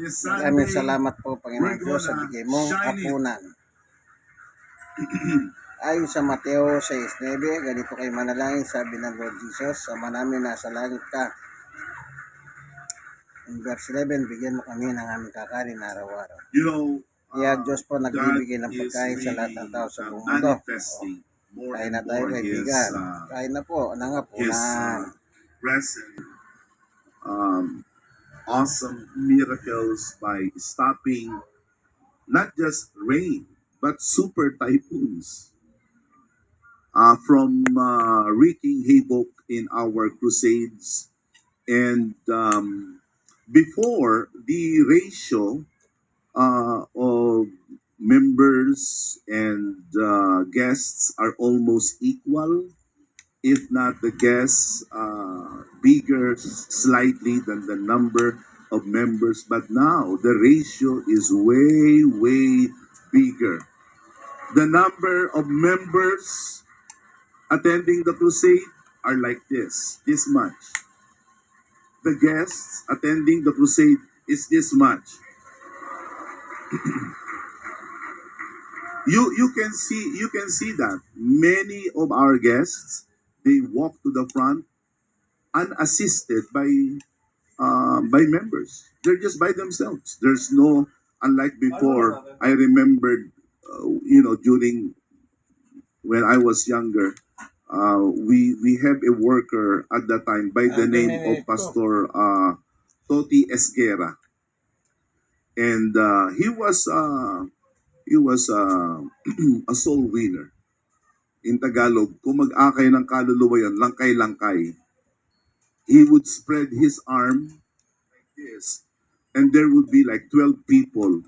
Maraming salamat po, Panginoon Diyos, sa bigay mong kapunan. Ayon sa Mateo 6.9, ganito kay manalangin, sabi ng Lord Jesus, Sama namin nasa langit ka. In verse 11, bigyan mo kami ng aming kakanin araw-araw. you know, Kaya uh, Diyos po nagbibigay ng pagkain sa lahat ng tao sa uh, buong mundo. more Kain na tayo kaibigan. uh, Kain na po, nangapunan. uh, present um, awesome miracles by stopping not just rain but super typhoons uh, from uh, wreaking havoc in our crusades. And um, before the ratio uh, of members and uh, guests are almost equal if not the guests uh, bigger slightly than the number of members but now the ratio is way way bigger. The number of members attending the crusade are like this this much. The guests attending the crusade is this much. You you can see you can see that many of our guests they walk to the front unassisted by uh, by members. They're just by themselves. There's no unlike before i remembered uh, you know during when i was younger uh, we we have a worker at that time by the name of pastor uh, toti esguera and uh, he was uh, he was uh, a soul winner in Tagalog, kung mag-akay ng kaluluwa yun, langkay-langkay, he would spread his arm like this, and there would be like 12 people.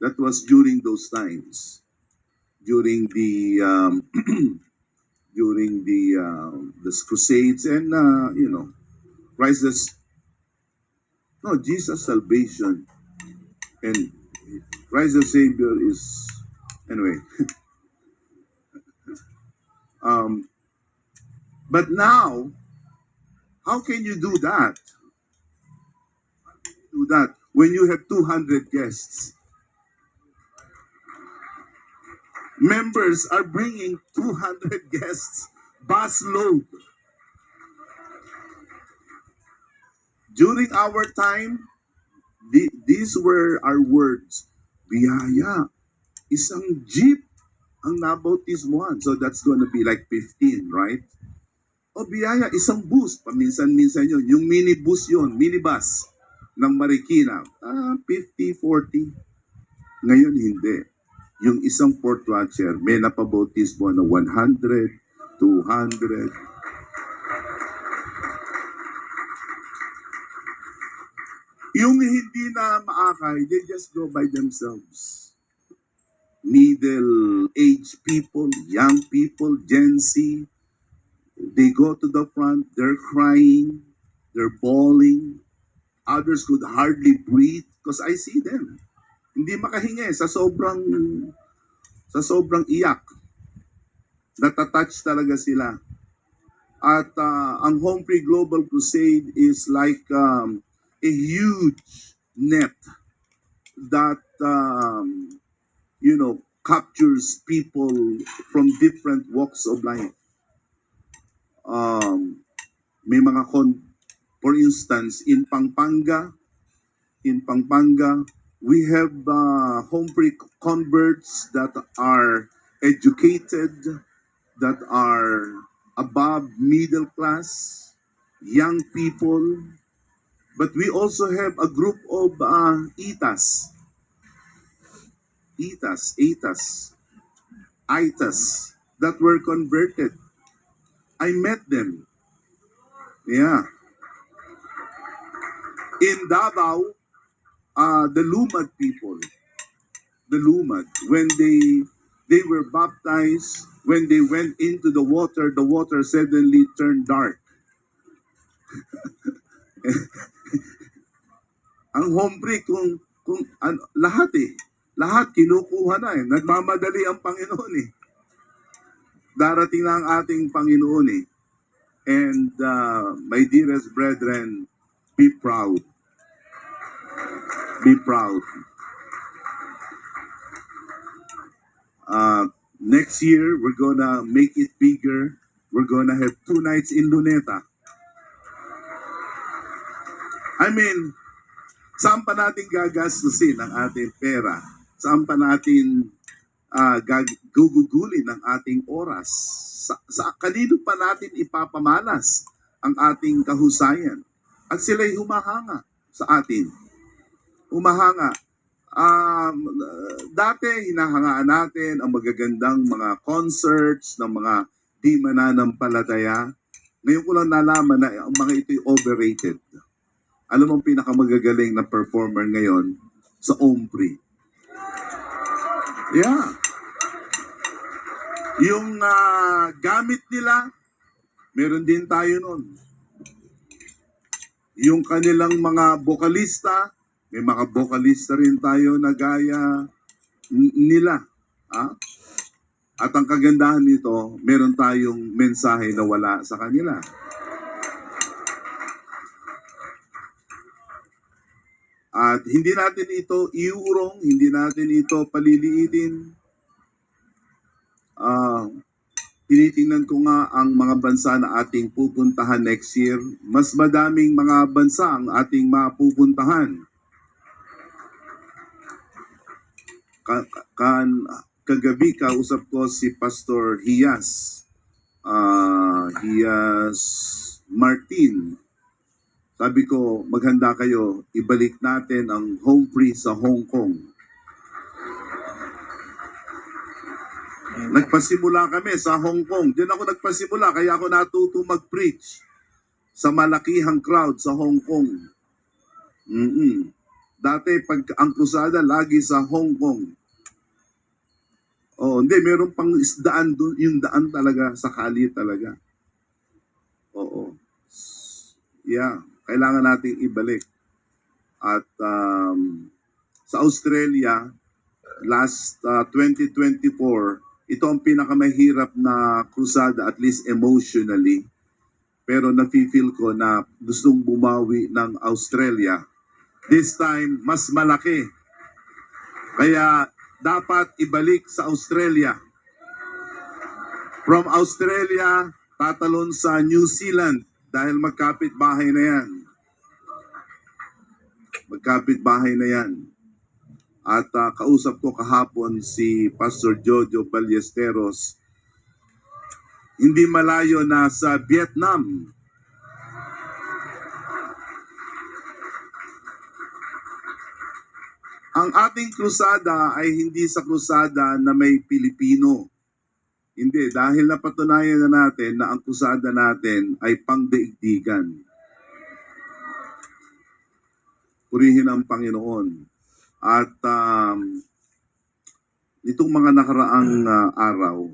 That was during those times, during the um, during the uh, the crusades and uh, you know, Christ's no Jesus salvation and Christ the Savior is anyway. um, but now, how can you do that? Do that when you have 200 guests? Members are bringing 200 guests, bus load. During our time, the, these were our words. Biyaya, isang jeep ang nabautismohan. So that's gonna be like 15, right? O biyaya, isang bus. Paminsan-minsan yun. Yung minibus yun, minibus ng Marikina. Ah, 50, 40. Ngayon, hindi. Yung isang port watcher, may napabautismo na 100, 200. Yung hindi na maakay, they just go by themselves. Middle-aged people, young people, Gen Z, they go to the front, they're crying, they're bawling. Others could hardly breathe because I see them. Hindi makahinga eh, sa sobrang sa sobrang iyak. Natatouch talaga sila. At uh, ang Home Free Global Crusade is like um, a huge net that um, you know captures people from different walks of life. Um, may mga con for instance in Pampanga in Pampanga we have uh, home free converts that are educated that are above middle class young people but we also have a group of uh, itas itas itas itas that were converted i met them. Yeah. In davao uh, the lumad people. The lumad. When they they were baptized when they went into the water the water suddenly turned dark. Ang hombre kung kung an, lahat eh. Lahat kinukuha na eh. Nagmamadali ang Panginoon eh darating na ang ating Panginoon eh and uh, my dearest brethren be proud. Be proud. Uh, next year, we're gonna make it bigger. We're gonna have two nights in Luneta. I mean, saan pa natin gagastusin ang ating pera? Saan pa natin ah, gag- gugugulin ang ating oras? Sa, sa kanino pa natin ipapamalas ang ating kahusayan? At sila'y humahanga sa atin. Humahanga. Um, dati, hinahangaan natin ang magagandang mga concerts ng mga di mananampalataya. Ngayon ko lang nalaman na ang mga ito'y overrated. Alam mo ang pinakamagagaling na performer ngayon sa Ompri? Yeah. Yung ah, gamit nila, meron din tayo nun. Yung kanilang mga bokalista, may mga bokalista rin tayo na gaya nila. Ah? At ang kagandahan nito, meron tayong mensahe na wala sa kanila. At hindi natin ito iurong, hindi natin ito paliliitin. Ah, tinitingnan ko nga ang mga bansa na ating pupuntahan next year. Mas madaming mga bansa ang ating mapupuntahan. Ka, kan, kagabi kausap ko si Pastor Hias. Ah, Hias Martin. Sabi ko, maghanda kayo, ibalik natin ang home free sa Hong Kong. Nagpasimula kami sa Hong Kong. Diyan ako nagpasimula, kaya ako natuto mag-preach sa malakihang crowd sa Hong Kong. mm Dati, pag ang krusada, lagi sa Hong Kong. Oh, hindi, meron pang isdaan doon, yung daan talaga, sa kali talaga. Oo. Yeah, kailangan nating ibalik. At um, sa Australia, last uh, 2024, ito ang pinakamahirap na krusada, at least emotionally. Pero nafe-feel ko na gustong bumawi ng Australia. This time, mas malaki. Kaya dapat ibalik sa Australia. From Australia, tatalon sa New Zealand dahil magkapit bahay na yan. Magkapit bahay na yan. At ah, kausap ko kahapon si Pastor Jojo Ballesteros. Hindi malayo na sa Vietnam. Ang ating krusada ay hindi sa krusada na may Pilipino. Hindi, dahil napatunayan na natin na ang krusada natin ay pangdaigdigan. Purihin ang Panginoon. At um, itong mga nakaraang ah, araw,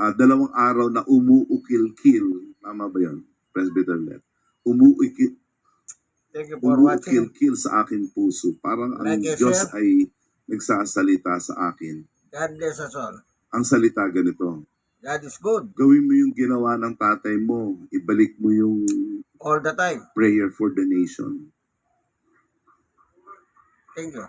ah, dalawang araw na umuukil-kil, tama ba yun? Presbyter Net. Umuukil, umuukil-kil sa aking puso. Parang ang Diyos ay nagsasalita sa akin. God bless us all. Ang salita ganito, God is good gawin mo yung ginawa ng tatay mo, ibalik mo yung all the time. prayer for the nation. Thank you.